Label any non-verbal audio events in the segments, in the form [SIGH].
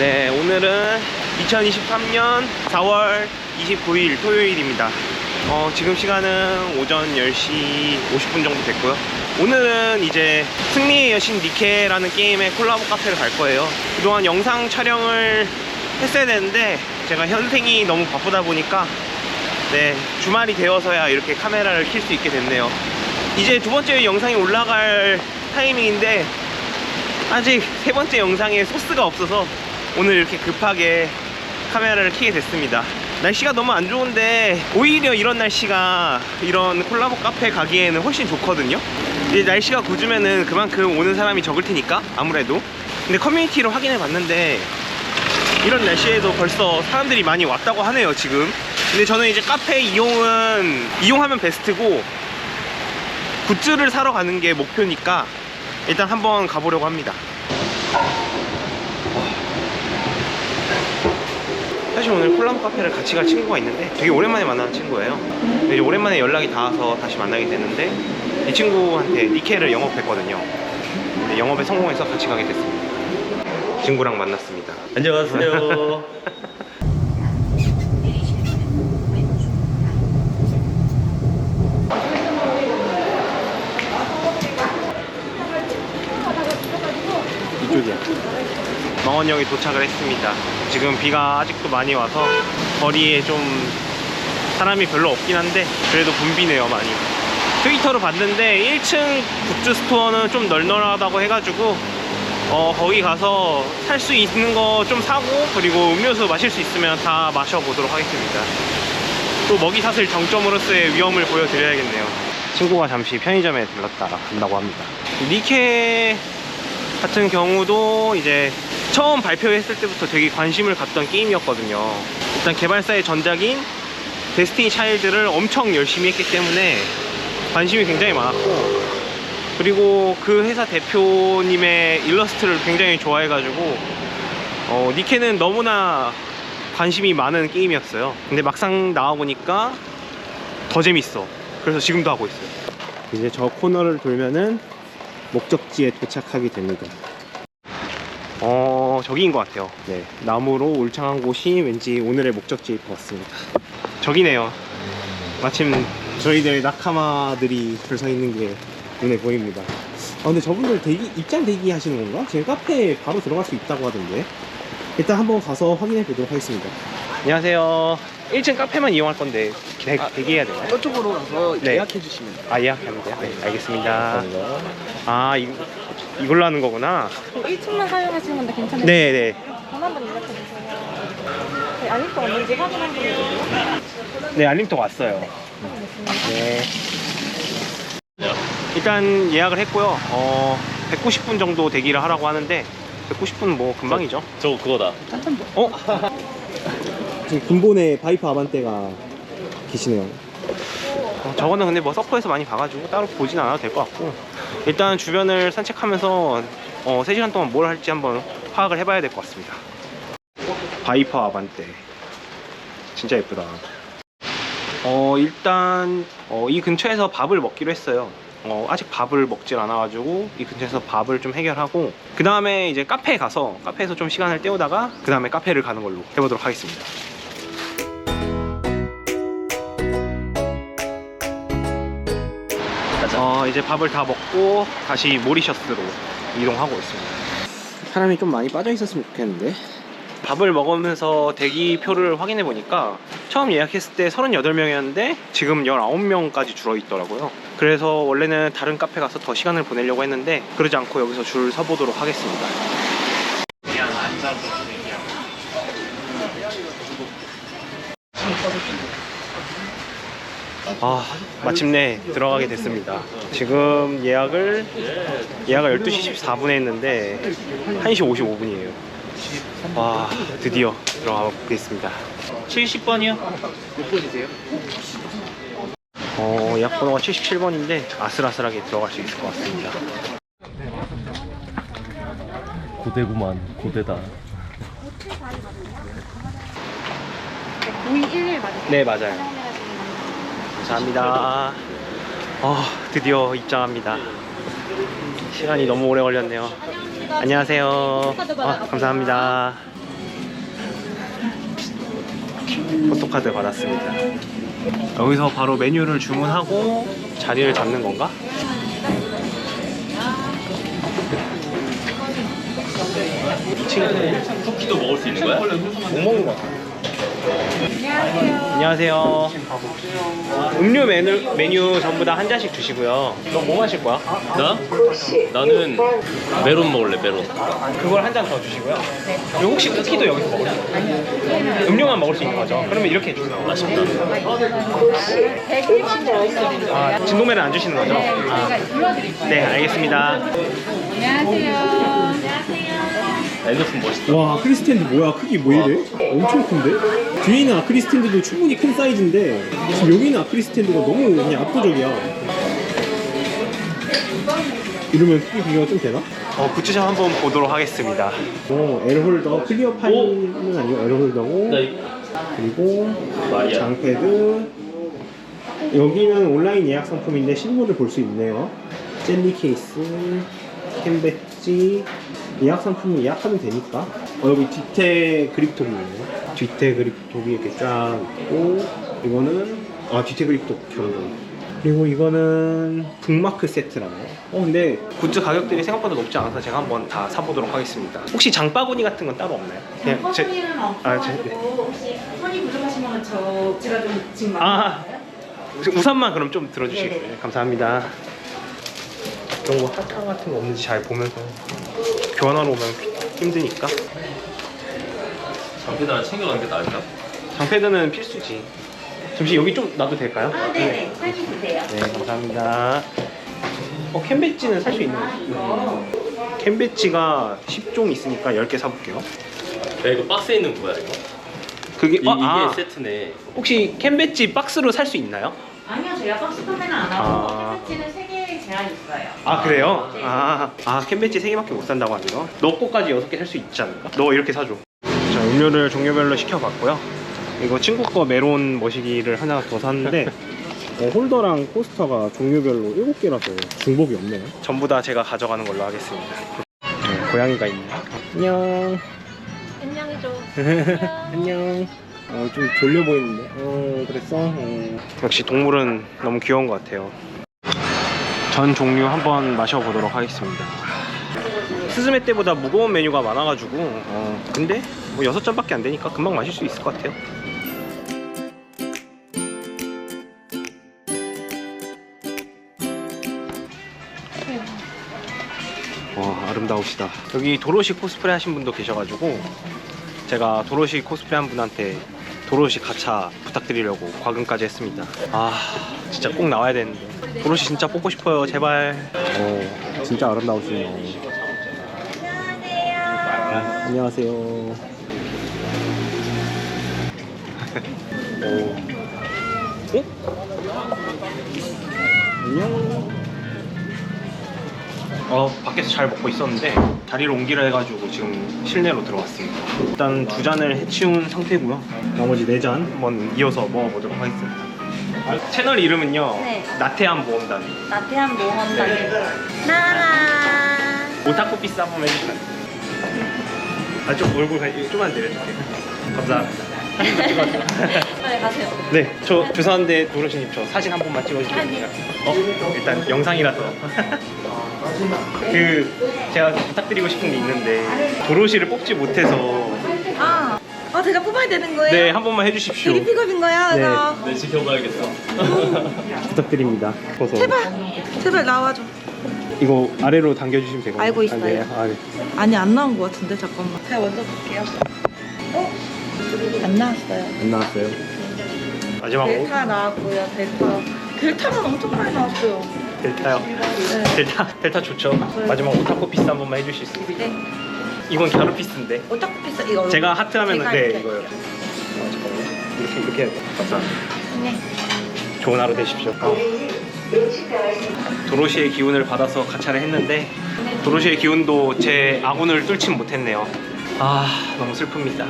네, 오늘은 2023년 4월 29일 토요일입니다. 어, 지금 시간은 오전 10시 50분 정도 됐고요. 오늘은 이제 승리의 여신 니케라는 게임의 콜라보 카페를 갈 거예요. 그동안 영상 촬영을 했어야 되는데 제가 현생이 너무 바쁘다 보니까 네, 주말이 되어서야 이렇게 카메라를 킬 수 있게 됐네요. 이제 두 번째 영상이 올라갈 타이밍인데 아직 세 번째 영상에 소스가 없어서 오늘 이렇게 급하게 카메라를 켜게 됐습니다. 날씨가 너무 안 좋은데 오히려 이런 날씨가 이런 콜라보 카페 가기에는 훨씬 좋거든요. 이제 날씨가 굳으면은 그만큼 오는 사람이 적을 테니까 아무래도. 근데 커뮤니티로 확인해 봤는데 이런 날씨에도 벌써 사람들이 많이 왔다고 하네요 지금. 근데 저는 이제 카페 이용은 이용하면 베스트고 굿즈를 사러 가는 게 목표니까 일단 한번 가보려고 합니다. 사실 오늘 콜라보 카페를 같이 갈 친구가 있는데 되게 오랜만에 만나는 친구예요. 근데 이제 오랜만에 연락이 닿아서 다시 만나게 됐는데 이 친구한테 니케를 영업했거든요. 근데 영업에 성공해서 같이 가게 됐습니다. 친구랑 만났습니다. 안녕하세요. [LAUGHS] 이쪽이야. 망원역에 도착을 했습니다. 지금 비가 아직도 많이 와서 거리에 좀 사람이 별로 없긴 한데 그래도 붐비네요 많이. 트위터로 봤는데 1층 굿즈 스토어는 좀 널널하다고 해가지고 어, 거기 가서 살 수 있는 거 좀 사고 그리고 음료수 마실 수 있으면 다 마셔보도록 하겠습니다. 또 먹이 사슬 정점으로서의 위험을 보여드려야겠네요. 친구가 잠시 편의점에 들렀다 간다고 합니다. 니케 같은 경우도 이제 처음 발표했을 때부터 되게 관심을 갖던 게임이었거든요. 일단 개발사의 전작인 데스티니 차일드를 엄청 열심히 했기 때문에 관심이 굉장히 많았고 그리고 그 회사 대표님의 일러스트를 굉장히 좋아해가지고 어, 니케는 너무나 관심이 많은 게임이었어요. 근데 막상 나와보니까 더 재밌어. 그래서 지금도 하고 있어요. 이제 저 코너를 돌면은 목적지에 도착하게 됩니다. 어, 저기인 것 같아요. 네. 나무로 울창한 곳이 왠지 오늘의 목적지일 것 같습니다. 저기네요. 마침 저희들 낙하마들이 줄 서 있는 게 눈에 보입니다. 아, 근데 저분들 대기, 입장 대기 하시는 건가? 지금 카페에 바로 들어갈 수 있다고 하던데. 일단 한번 가서 확인해 보도록 하겠습니다. 안녕하세요. 1층 카페만 이용할 건데 대, 대기해야 되나요? 이쪽으로 가서 네. 예약해 주시면 돼요. 아, 예약하면 돼요? 네, 알겠습니다. 아, 이, 이걸로 하는 거구나. 1층만 사용하시는 건데 괜찮으세요? 네네. 전화 한번 연락해 주세요. 네, 알림도 왔는지 확인 한번 해주세요. 네, 알림톡 왔어요. 네. 일단 예약을 했고요. 어, 190분 정도 대기를 하라고 하는데 190분 뭐 금방이죠. 저 그거다. 어? 지금 근본에 바이프 아반떼가 계시네요. 어, 저거는 근데 뭐 서커에서 많이 봐가지고 따로 보진 않아도 될 것 같고 일단 주변을 산책하면서 어, 3시간 동안 뭘 할지 한번 파악을 해봐야 될 것 같습니다. 바이퍼 아반떼 진짜 예쁘다. 어 일단 어, 이 근처에서 밥을 먹기로 했어요. 어, 아직 밥을 먹질 않아가지고 이 근처에서 밥을 좀 해결하고 그 다음에 이제 카페에 가서 카페에서 좀 시간을 때우다가 그 다음에 카페를 가는 걸로 해보도록 하겠습니다. 어, 이제 밥을 다 먹고 다시 모리셔스로 이동하고 있습니다. 사람이 좀 많이 빠져 있었으면 좋겠는데. 밥을 먹으면서 대기표를 확인해 보니까 처음 예약했을 때 38명이었는데 지금 19명까지 줄어 있더라고요. 그래서 원래는 다른 카페 가서 더 시간을 보내려고 했는데 그러지 않고 여기서 줄 서보도록 하겠습니다. 그냥 앉아서 대기하고. 아, 마침내 들어가게 됐습니다. 지금 예약을 예약을 12시 14분에 했는데 1시 55분이에요. 와, 드디어 들어가 보겠습니다. 70번이요? 몇 번이세요? 어, 예약 번호가 77번인데 아슬아슬하게 들어갈 수 있을 것 같습니다. 고대구만. 고대다. 9211 맞으세요? 네, 맞아요. 감사합니다. 어, 드디어 입장합니다. 시간이 너무 오래 걸렸네요. 안녕하세요. 아, 감사합니다. 포토카드 받았습니다. 여기서 바로 메뉴를 주문하고 자리를 잡는 건가? 쿠키도 먹을 수 있는 거야? 못 먹는 거 같아. 안녕하세요. 음료 메뉴, 메뉴 전부 다 한 잔씩 주시고요. 너 뭐 마실 거야? 나? 나는 메론 먹을래 메론 그걸 한 잔 더 주시고요. 그리고 혹시 쿠키도 여기서 먹을래? 음료만 먹을 수 있는 거죠? 그러면 이렇게 해주세요. 아쉽다 아, 진동매는 안 주시는 거죠? 아, 네, 알겠습니다. 앨리슨 멋있다 와 아크리스탠드 뭐야 크기 뭐 이래? 엄청 큰데? 뒤에 있는 아크리스탠드도 충분히 큰 사이즈인데 지금 여기 있는 아크리스탠드가 너무 그냥 압도적이야 이러면 크기 비교가 좀 되나? 어, 굿즈샵 한번 보도록 하겠습니다. 어 L홀더 클리어 파일은 아니고 이- 그리고 장패드 여기는 온라인 예약 상품인데 실물을 볼 수 있네요 젤리 케이스 캔 배지 예약 상품은 예약하면 되니까 어, 여기 뒤태 그립톡이네요 뒤태 그립톡이 이렇게 쫙 있고 이거는 아 뒤태 그립톡 경고 그리고 이거는 북마크 세트라네요 어 근데 굿즈 가격들이 생각보다 높지 않아서 제가 한번 다 사보도록 하겠습니다. 혹시 장바구니 같은 건 따로 없나요? 그냥 제- 는 아, 없어가지고 제- 네. 혹시 손이 부족하시면 저 제가 좀 지금 아, 우산만 그럼 좀 들어주시겠어요? 네네. 감사합니다. 이런 거 사탕 같은 거 없는지 잘 보면서 교환하러 오면 힘드니까. 장패드 하나 챙겨가는 게 나을까? 장패드는 필수지. 잠시 여기 좀 놔도 될까요? 아, 네네 사진 주세요. 네, 감사합니다. 어, 캔배지는 살 수 있는 거죠? 캔배지가 10종 있으니까 10개 사볼게요. 야 이거 박스에 있는 거야 이거? 그게, 이, 어, 이게 아, 세트네 혹시 캔배지 박스로 살 수 있나요? 아니요 저희가 박스 판매는 안 아. 하고 캔배지는 3개 제한 있어요. 아, 그래요? 네. 아, 아 캔배지 3개밖에 못 산다고 하네요. 너 거까지 6개 살 수 있지 않을까? 너 이렇게 사줘. 자, 음료를 종류별로 시켜봤고요. 이거 친구 거 메론 머시기를 하나 더 샀는데 [LAUGHS] 어, 홀더랑 코스터가 종류별로 7개라서 중복이 없네요 전부 다 제가 가져가는 걸로 하겠습니다. 네, 고양이가 있네요. 안녕. 안녕히죠. [LAUGHS] 안녕 어, 좀 졸려 보이는데 어 그랬어? 어. 역시 동물은 너무 귀여운 것 같아요. 전 종류 한번 마셔보도록 하겠습니다. 스즈메 때보다 무거운 메뉴가 많아가지고 어, 근데 뭐 6잔밖에 안 되니까 금방 마실 수 있을 것 같아요. 와 아름다우시다. 여기 도로시 코스프레 하신 분도 계셔가지고 제가 도로시 코스프레 한 분한테 도로시 가차 부탁드리려고 과금까지 했습니다. 아 진짜 꼭 나와야 되는데 도로시 진짜 뽑고 싶어요 제발. 어, 진짜 아름다우시네요. 아, 안녕하세요. 오. 어? 안녕. 어 밖에서 잘 먹고 있었는데 자리를 옮기려 해가지고 지금 실내로 들어왔습니다. 일단 두 잔을 해치운 상태고요. 나머지 네 잔 한번 이어서 먹어보도록 하겠습니다. 채널 이름은요 네. 나태한 모험단 나태한 모험단. 나라. 오타쿠 피스 한번 해주시면 아좀 얼굴 가- 좀만 내려주세요. 감사합니다. [LAUGHS] 빨리 가세요. 네, 저 죄송한데 도로시님 저 사진 한 번만 찍어주시면 돼요. 어? 일단 영상이라서. 그 제가 부탁드리고 싶은 게 있는데 도로시를 뽑지 못해서 아, 아 제가 뽑아야 되는 거예요? 네 한 번만 해주십시오. 되게 픽업인 거야? 네. 나. 네 지켜봐야겠어 부탁드립니다. 줘서 제발, 제발 나와줘. 이거 아래로 당겨주시면 되거든요. 알고 있어요. 아, 네. 아, 네. 아니 안 나온 것 같은데 잠깐만. 제가 먼저 볼게요. 어? 안 나왔어요. 안 나왔어요. 마지막으로 델타 나왔고요. 델타. 델타는 엄청 많이 나왔어요. 델타요. 네. 델타 델타 좋죠. 마지막 오타쿠 피스 한 번만 해주실 수 있어요? 네. 이건 갸루 피스인데. 오타쿠 피스 이거. 제가 하트 하면은 제가 네 이렇게 이거요. 아, 잠깐만요. 이렇게 이렇게 해야 돼. 감사합니다. 네. 좋은 하루 되십시오. 도로시의 기운을 받아서 가차를 했는데 도로시의 기운도 제 아군을 뚫진 못했네요. 아 너무 슬픕니다.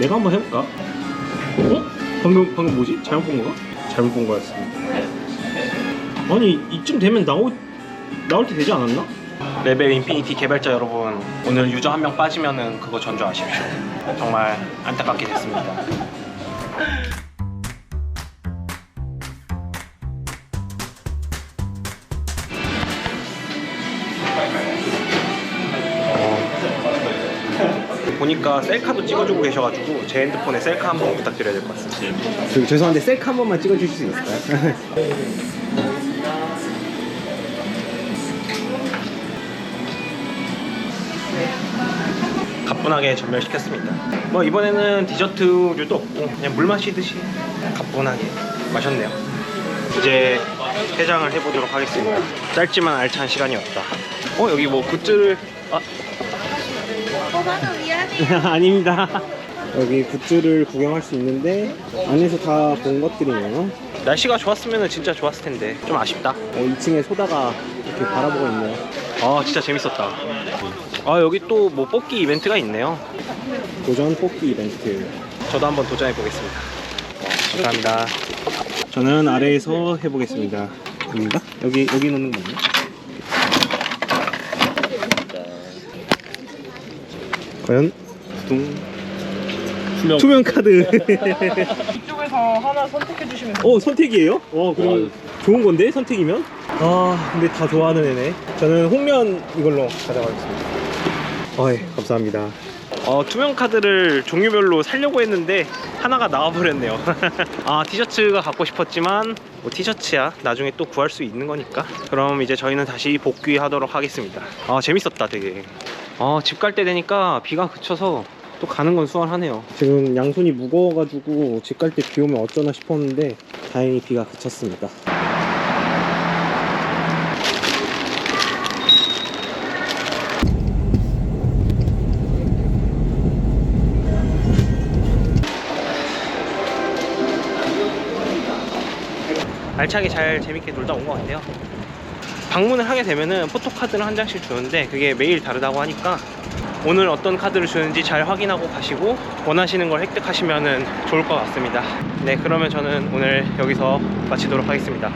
내가 한번 해볼까? 어? 방금 방금 뭐지? 잘못 본 거가? 잘못 본 거였습니다. 아니 이쯤 되면 나오, 나올 때 되지 않았나? 레벨 인피니티 개발자 여러분 오늘 유저 한 명 빠지면은 그거 전주 아십시오 정말 안타깝게 됐습니다 어. 보니까 셀카도 찍어주고 계셔가지고 제 핸드폰에 셀카 한 번 부탁드려야 될 것 같습니다. 그, 죄송한데 셀카 한 번만 찍어주실 수 있을까요? [LAUGHS] 가뿐하게 전멸시켰습니다. 뭐 이번에는 디저트류도 없고 그냥 물 마시듯이 가뿐하게 마셨네요. 이제 해장을 해보도록 하겠습니다. 짧지만 알찬 시간이었다. 어 여기 뭐 굿즈를 아. [LAUGHS] 아닙니다. 여기 굿즈를 구경할 수 있는데 안에서 다 본 것들이네요. 날씨가 좋았으면 진짜 좋았을 텐데 좀 아쉽다. 어, 2층에 소다가 이렇게 바라보고 있네요. 아 진짜 재밌었다. 아 여기 또 뭐 뽑기 이벤트가 있네요. 도전 뽑기 이벤트. 저도 한번 도전해 보겠습니다. 감사합니다. 저는 아래에서 해보겠습니다. 여기인가? 여기 여기 놓는 거 맞나? 과연 둥 투명. 투명 카드. [LAUGHS] 이쪽에서 하나 선택해 주시면 어 선택이에요? 어 그럼 좋은 건데 선택이면? 아 근데 다 좋아하는 애네. 저는 홍면 이걸로 가져가겠습니다. 어이 감사합니다. 어, 투명 카드를 종류별로 살려고 했는데 하나가 나와버렸네요. [LAUGHS] 아 티셔츠가 갖고 싶었지만 뭐 티셔츠야 나중에 또 구할 수 있는 거니까. 그럼 이제 저희는 다시 복귀하도록 하겠습니다. 아 재밌었다 되게. 아 집 갈 때 되니까 비가 그쳐서 또 가는 건 수월하네요. 지금 양손이 무거워가지고 집 갈 때 비 오면 어쩌나 싶었는데 다행히 비가 그쳤습니다. 알차게 잘 재밌게 놀다 온 것 같아요. 방문을 하게 되면은 포토카드를 한 장씩 주는데 그게 매일 다르다고 하니까 오늘 어떤 카드를 주는지 잘 확인하고 가시고 원하시는 걸 획득하시면 좋을 것 같습니다. 네, 그러면 저는 오늘 여기서 마치도록 하겠습니다.